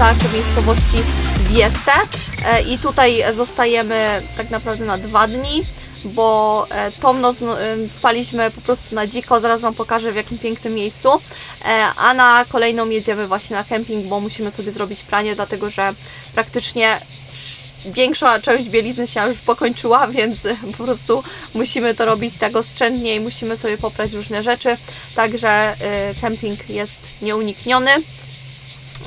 okolicach miejscowości Bieste e, i tutaj zostajemy tak naprawdę na dwa dni, bo e, tą noc no, spaliśmy po prostu na dziko, zaraz Wam pokażę w jakim pięknym miejscu, E, a na kolejną jedziemy właśnie na kemping, bo musimy sobie zrobić pranie, dlatego że praktycznie większa część bielizny się już pokończyła, więc po prostu musimy to robić tak oszczędnie i musimy sobie poprać różne rzeczy. Także kemping jest nieunikniony.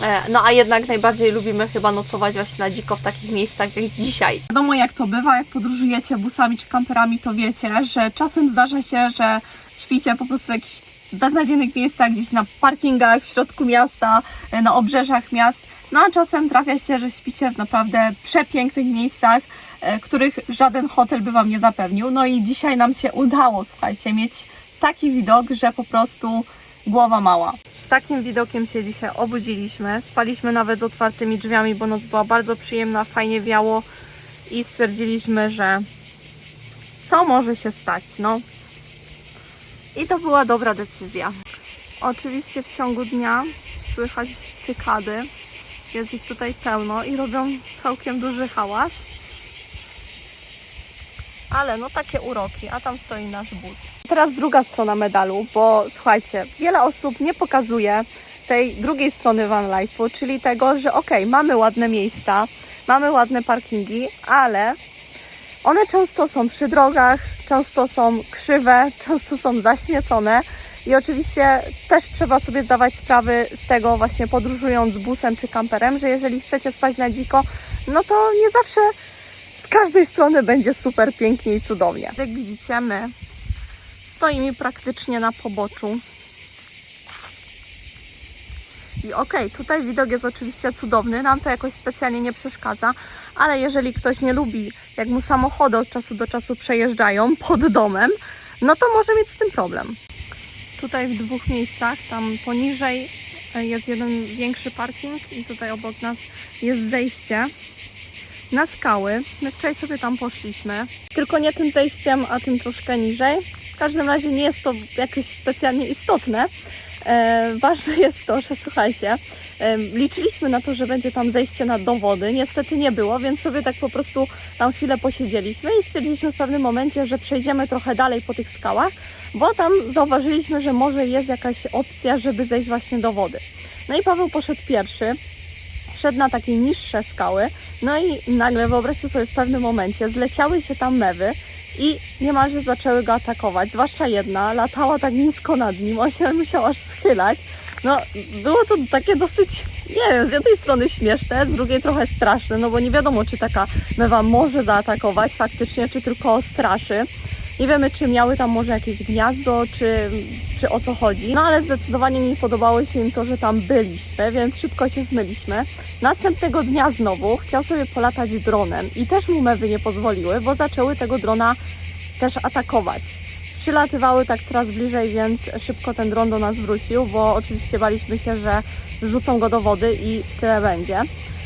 E, No a jednak najbardziej lubimy chyba nocować właśnie na dziko w takich miejscach jak dzisiaj. Wiadomo jak to bywa, jak podróżujecie busami czy kamperami, to wiecie, że czasem zdarza się, że śpicie po prostu w jakichś beznadziejnych miejscach, gdzieś na parkingach, w środku miasta, e, na obrzeżach miast. No a czasem trafia się, że śpicie w naprawdę przepięknych miejscach, e, których żaden hotel by Wam nie zapewnił. No i dzisiaj nam się udało, słuchajcie, mieć taki widok, że po prostu głowa mała. Z takim widokiem się dzisiaj obudziliśmy. Spaliśmy nawet z otwartymi drzwiami, bo noc była bardzo przyjemna, fajnie wiało i stwierdziliśmy, że co może się stać, no. I to była dobra decyzja. Oczywiście w ciągu dnia słychać cykady. Jest ich tutaj pełno i robią całkiem duży hałas. Ale no takie uroki, a tam stoi nasz bus. Teraz druga strona medalu, bo słuchajcie, wiele osób nie pokazuje tej drugiej strony van life'u, czyli tego, że okej, mamy ładne miejsca, mamy ładne parkingi, ale one często są przy drogach, często są krzywe, często są zaśmiecone i oczywiście też trzeba sobie zdawać sprawy z tego właśnie podróżując busem czy kamperem, że jeżeli chcecie spać na dziko, no to nie zawsze z każdej strony będzie super pięknie i cudownie. Jak widzicie, my stoimy praktycznie na poboczu. I okej, tutaj widok jest oczywiście cudowny, nam to jakoś specjalnie nie przeszkadza, ale jeżeli ktoś nie lubi, jak mu samochody od czasu do czasu przejeżdżają pod domem, no to może mieć z tym problem. Tutaj w dwóch miejscach, tam poniżej e, jest jeden większy parking i tutaj obok nas jest zejście na skały. My wczoraj sobie tam poszliśmy. Tylko nie tym zejściem, a tym troszkę niżej. Każdym razie nie jest to jakieś specjalnie istotne. E, ważne jest to, że słuchajcie, e, liczyliśmy na to, że będzie tam zejście na do wody. Niestety nie było, więc sobie tak po prostu tam chwilę posiedzieliśmy i stwierdziliśmy w pewnym momencie, że przejdziemy trochę dalej po tych skałach, bo tam zauważyliśmy, że może jest jakaś opcja, żeby zejść właśnie do wody. No i Paweł poszedł pierwszy, wszedł na takie niższe skały, no i nagle wyobraźcie sobie w pewnym momencie zleciały się tam mewy i niemalże zaczęły go atakować, zwłaszcza jedna, latała tak nisko nad nim, on się musiał aż schylać. No, było to takie dosyć, nie wiem, z jednej strony śmieszne, z drugiej trochę straszne, no bo nie wiadomo, czy taka mewa może zaatakować faktycznie, czy tylko straszy. Nie wiemy, czy miały tam może jakieś gniazdo, czy, o co chodzi. No ale zdecydowanie nie podobało się im to, że tam byliśmy, więc szybko się zmyliśmy. Następnego dnia znowu chciał sobie polatać dronem i też mu mewy nie pozwoliły, bo zaczęły tego drona też atakować. Przylatywały tak coraz bliżej, więc szybko ten dron do nas wrócił, bo oczywiście baliśmy się, że rzucą go do wody i tyle będzie.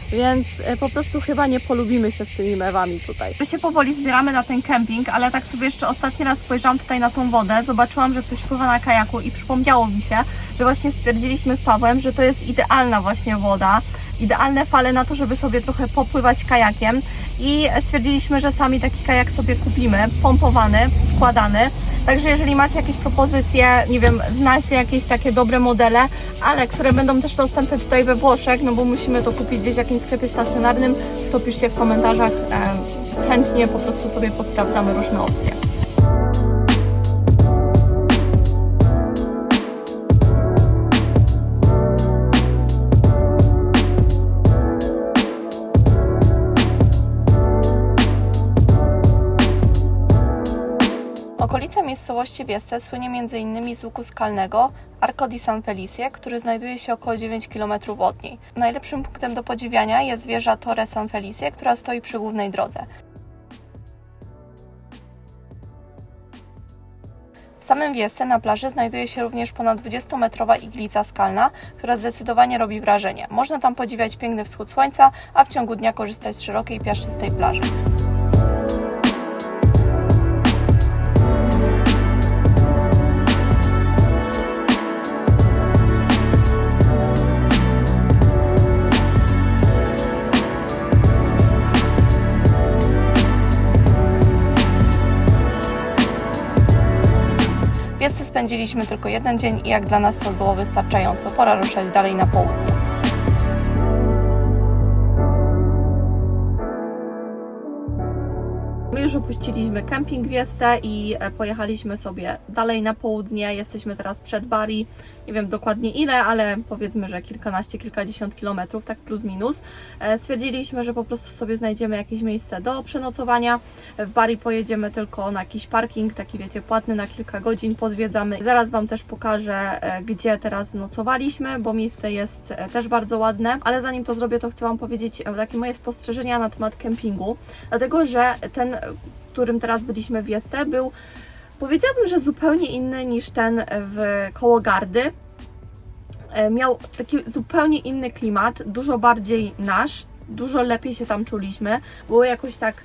Więc e, po prostu chyba nie polubimy się z tymi mewami tutaj. My się powoli zbieramy na ten kemping, ale tak sobie jeszcze ostatni raz spojrzałam tutaj na tą wodę, zobaczyłam, że ktoś pływa na kajaku i przypomniało mi się, że właśnie stwierdziliśmy z Pawłem, że to jest idealna właśnie woda, idealne fale na to, żeby sobie trochę popływać kajakiem i stwierdziliśmy, że sami taki kajak sobie kupimy, pompowany, składany. Także jeżeli macie jakieś propozycje, nie wiem, znacie jakieś takie dobre modele, ale które będą też dostępne tutaj we Włoszech, no bo musimy to kupić gdzieś w jakimś sklepie stacjonarnym, to piszcie w komentarzach. E, chętnie po prostu sobie posprawdzamy różne opcje. Miejscowości Wieste słynie m.in. z łuku skalnego Arco di San Felice, który znajduje się około 9 km od niej. Najlepszym punktem do podziwiania jest wieża Torre San Felice, która stoi przy głównej drodze. W samym Wieste na plaży znajduje się również ponad 20-metrowa iglica skalna, która zdecydowanie robi wrażenie. Można tam podziwiać piękny wschód słońca, a w ciągu dnia korzystać z szerokiej piaszczystej plaży. Spędziliśmy tylko jeden dzień i jak dla nas to było wystarczająco. Pora ruszać dalej na południe. Opuściliśmy kemping Wiestę i e, pojechaliśmy sobie dalej na południe. Jesteśmy teraz przed Bari. Nie wiem dokładnie ile, ale powiedzmy, że kilkanaście, kilkadziesiąt kilometrów, tak plus minus. E, Stwierdziliśmy, że po prostu sobie znajdziemy jakieś miejsce do przenocowania. W Bari pojedziemy tylko na jakiś parking, taki wiecie, płatny na kilka godzin, pozwiedzamy. Zaraz Wam też pokażę, e, gdzie teraz nocowaliśmy, bo miejsce jest też bardzo ładne. Ale zanim to zrobię, to chcę Wam powiedzieć takie moje spostrzeżenia na temat kempingu. Dlatego, że ten, którym teraz byliśmy w Jeste, był powiedziałabym, że zupełnie inny niż ten w koło Gardy. E, Miał taki zupełnie inny klimat, dużo bardziej nasz, dużo lepiej się tam czuliśmy. Było jakoś tak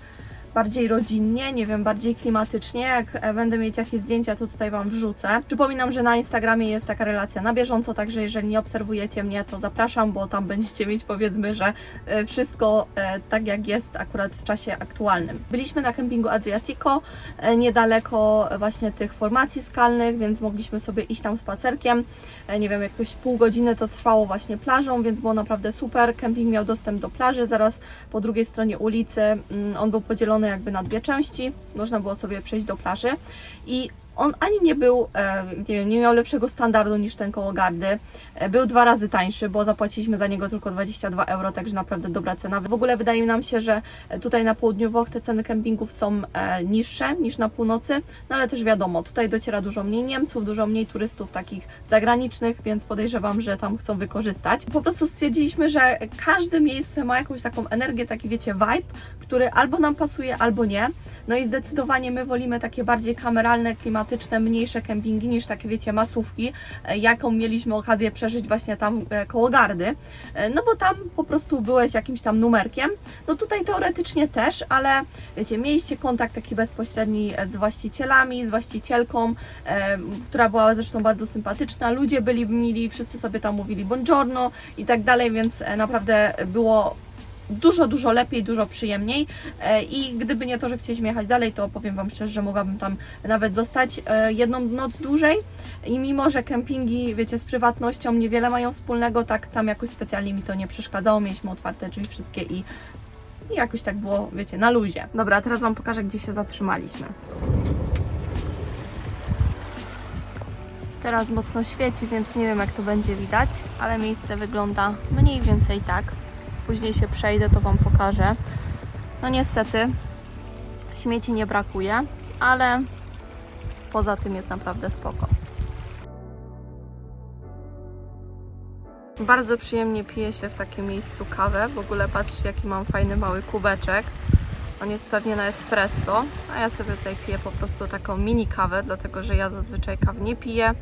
bardziej rodzinnie, nie wiem, bardziej klimatycznie. Jak e, będę mieć jakieś zdjęcia, to tutaj Wam wrzucę. Przypominam, że na Instagramie jest taka relacja na bieżąco, także jeżeli nie obserwujecie mnie, to zapraszam, bo tam będziecie mieć powiedzmy, że e, wszystko e, tak jak jest akurat w czasie aktualnym. Byliśmy na kempingu Adriatico, niedaleko właśnie tych formacji skalnych, więc mogliśmy sobie iść tam spacerkiem. Nie wiem, jakoś pół godziny to trwało właśnie plażą, więc było naprawdę super. Kemping miał dostęp do plaży, zaraz po drugiej stronie ulicy. Mm, On był podzielony jakby na dwie części, można było sobie przejść do plaży i on ani nie był, e, nie wiem, nie miał lepszego standardu niż ten koło gardy. E, Był dwa razy tańszy, bo zapłaciliśmy za niego tylko 22 euro, także naprawdę dobra cena. W ogóle wydaje nam się, że tutaj na południu Włoch te ceny kempingów są e, niższe niż na północy, no ale też wiadomo, tutaj dociera dużo mniej Niemców, dużo mniej turystów takich zagranicznych, więc podejrzewam, że tam chcą wykorzystać. Po prostu stwierdziliśmy, że każde miejsce ma jakąś taką energię, taki wiecie, vibe, który albo nam pasuje, albo nie. No i zdecydowanie my wolimy takie bardziej kameralne, klimatyczne, mniejsze kempingi niż takie wiecie, masówki, e, jaką mieliśmy okazję przeżyć właśnie tam e, koło Gardy. E, No bo tam po prostu byłeś jakimś tam numerkiem. No tutaj teoretycznie też, ale wiecie, mieliście kontakt taki bezpośredni z właścicielami, z właścicielką, która była zresztą bardzo sympatyczna. Ludzie byli mili, wszyscy sobie tam mówili buongiorno i tak dalej, więc naprawdę było dużo, dużo lepiej, dużo przyjemniej E, i gdyby nie to, że chcieliśmy jechać dalej, to powiem Wam szczerze, że mogłabym tam nawet zostać e, jedną noc dłużej i mimo, że kempingi, wiecie, z prywatnością niewiele mają wspólnego, tak tam jakoś specjalnie mi to nie przeszkadzało, mieliśmy otwarte drzwi wszystkie i, i jakoś tak było, wiecie, na luzie. Dobra, teraz Wam pokażę, gdzie się zatrzymaliśmy. Teraz mocno świeci, więc nie wiem jak to będzie widać, ale miejsce wygląda mniej więcej tak. Później się przejdę, to Wam pokażę. No niestety śmieci nie brakuje, ale poza tym jest naprawdę spoko. Bardzo przyjemnie pije się w takim miejscu kawę. W ogóle patrzcie jaki mam fajny mały kubeczek. On jest pewnie na espresso, a ja sobie tutaj piję po prostu taką mini kawę, dlatego że ja zazwyczaj kaw nie piję,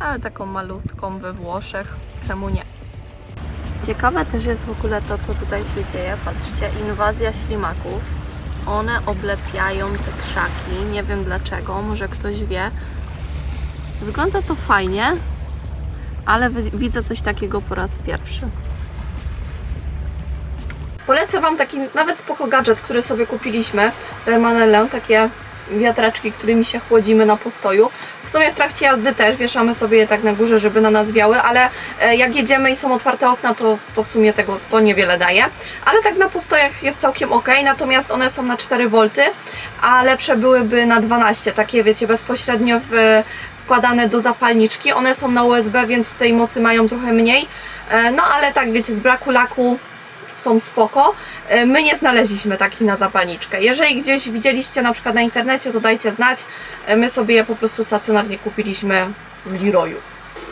ale taką malutką we Włoszech, czemu nie? Ciekawe też jest w ogóle to, co tutaj się dzieje. Patrzcie, inwazja ślimaków. One oblepiają te krzaki. Nie wiem dlaczego, może ktoś wie. Wygląda to fajnie, ale wi- widzę coś takiego po raz pierwszy. Polecę Wam taki nawet spoko gadżet, który sobie kupiliśmy w Hermanelle, takie wiatraczki, którymi się chłodzimy na postoju. W sumie w trakcie jazdy też wieszamy sobie je tak na górze, żeby na nas wiały, ale e, jak jedziemy i są otwarte okna, to, to w sumie tego to niewiele daje. Ale tak na postojach jest całkiem ok, natomiast one są na 4 V, a lepsze byłyby na 12, takie wiecie, bezpośrednio w, wkładane do zapalniczki. One są na USB, więc tej mocy mają trochę mniej. E, No ale tak wiecie, z braku laku są spoko. E, My nie znaleźliśmy takich na zapalniczkę. Jeżeli gdzieś widzieliście na przykład na internecie, to dajcie znać. E, My sobie je po prostu stacjonarnie kupiliśmy w Leroyu.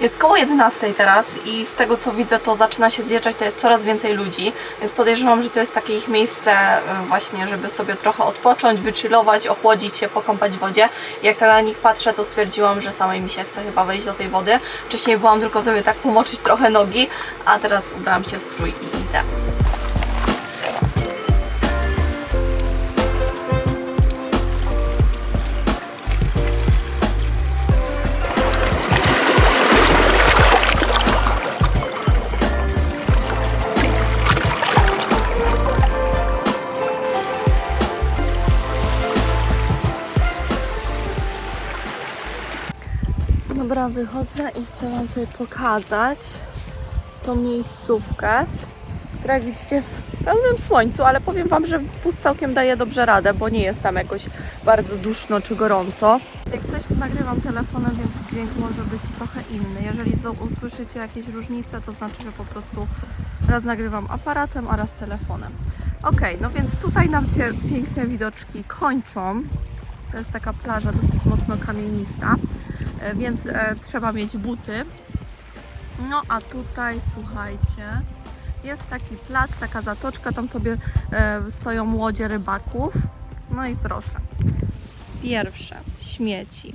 Jest koło 11 teraz i z tego co widzę, to zaczyna się zjeżdżać coraz więcej ludzi, więc podejrzewam, że to jest takie ich miejsce e, właśnie, żeby sobie trochę odpocząć, wychillować, ochłodzić się, pokąpać w wodzie. I jak tak na nich patrzę, to stwierdziłam, że samej mi się chce chyba wejść do tej wody. Wcześniej byłam tylko sobie tak pomoczyć trochę nogi, a teraz ubrałam się w strój i idę. Wychodzę i chcę Wam tutaj pokazać tą miejscówkę, która jak widzicie jest w pełnym słońcu, ale powiem Wam, że bus całkiem daje dobrze radę, bo nie jest tam jakoś bardzo duszno czy gorąco. Jak coś to nagrywam telefonem, więc dźwięk może być trochę inny. Jeżeli usłyszycie jakieś różnice, to znaczy, że po prostu raz nagrywam aparatem, a raz telefonem. Ok, no więc tutaj nam się piękne widoczki kończą. To jest taka plaża dosyć mocno kamienista, więc e, trzeba mieć buty. No a tutaj słuchajcie, jest taki plac, taka zatoczka, tam sobie e, stoją łodzie rybaków. No i proszę. Pierwsze, śmieci.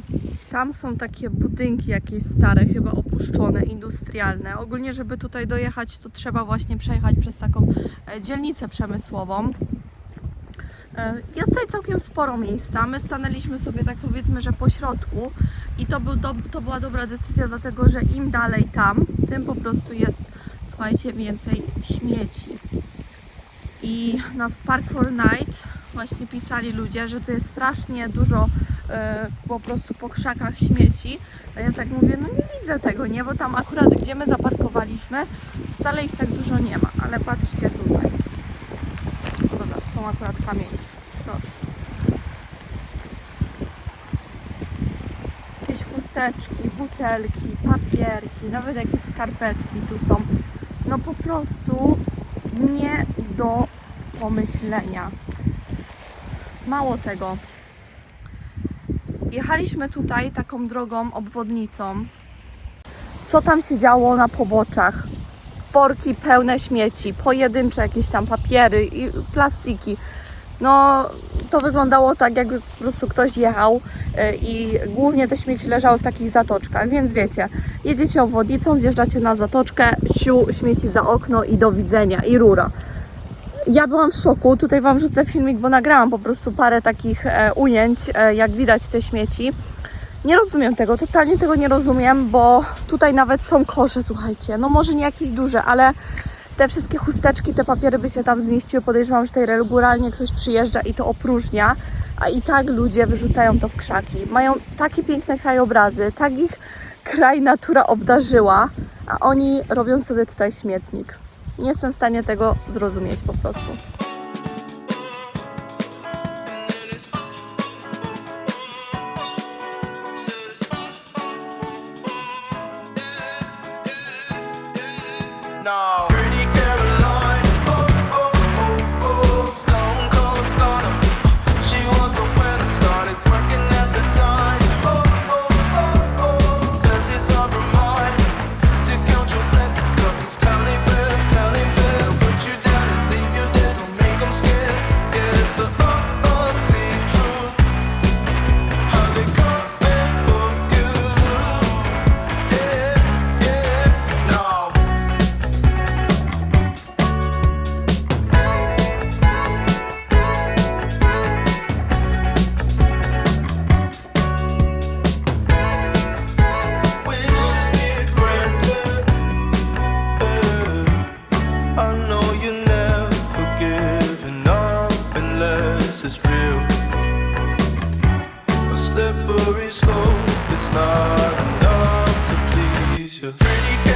Tam są takie budynki jakieś stare, chyba opuszczone, industrialne. Ogólnie, żeby tutaj dojechać, to trzeba właśnie przejechać przez taką e, dzielnicę przemysłową. E, Jest tutaj całkiem sporo miejsca. My stanęliśmy sobie tak powiedzmy, że po środku i to, był do, to była dobra decyzja, dlatego że im dalej tam, tym po prostu jest, słuchajcie, więcej śmieci. I na Park for Night właśnie pisali ludzie, że to jest strasznie dużo e, po prostu po krzakach śmieci. A ja tak mówię, no nie widzę tego, nie? Bo tam akurat gdzie my zaparkowaliśmy, wcale ich tak dużo nie ma. Ale patrzcie tutaj. Akurat kamienie. Proszę. Jakieś chusteczki, butelki, papierki, nawet jakieś skarpetki tu są. No po prostu nie do pomyślenia. Mało tego. Jechaliśmy tutaj taką drogą obwodnicą. Co tam się działo na poboczach? Worki pełne śmieci, pojedyncze jakieś tam papiery i plastiki. No, to wyglądało tak, jakby po prostu ktoś jechał y, i głównie te śmieci leżały w takich zatoczkach, więc wiecie, jedziecie obwodnicą, zjeżdżacie na zatoczkę, siu, śmieci za okno i do widzenia, i rura. Ja byłam w szoku, tutaj Wam rzucę filmik, bo nagrałam po prostu parę takich e, ujęć, e, jak widać te śmieci. Nie rozumiem tego, totalnie tego nie rozumiem, bo tutaj nawet są kosze, słuchajcie, no może nie jakieś duże, ale te wszystkie chusteczki, te papiery by się tam zmieściły. Podejrzewam, że tutaj regularnie ktoś przyjeżdża i to opróżnia, a i tak ludzie wyrzucają to w krzaki. Mają takie piękne krajobrazy, tak ich kraj natura obdarzyła, a oni robią sobie tutaj śmietnik. Nie jestem w stanie tego zrozumieć po prostu. slow, it's not enough to please you. Pretty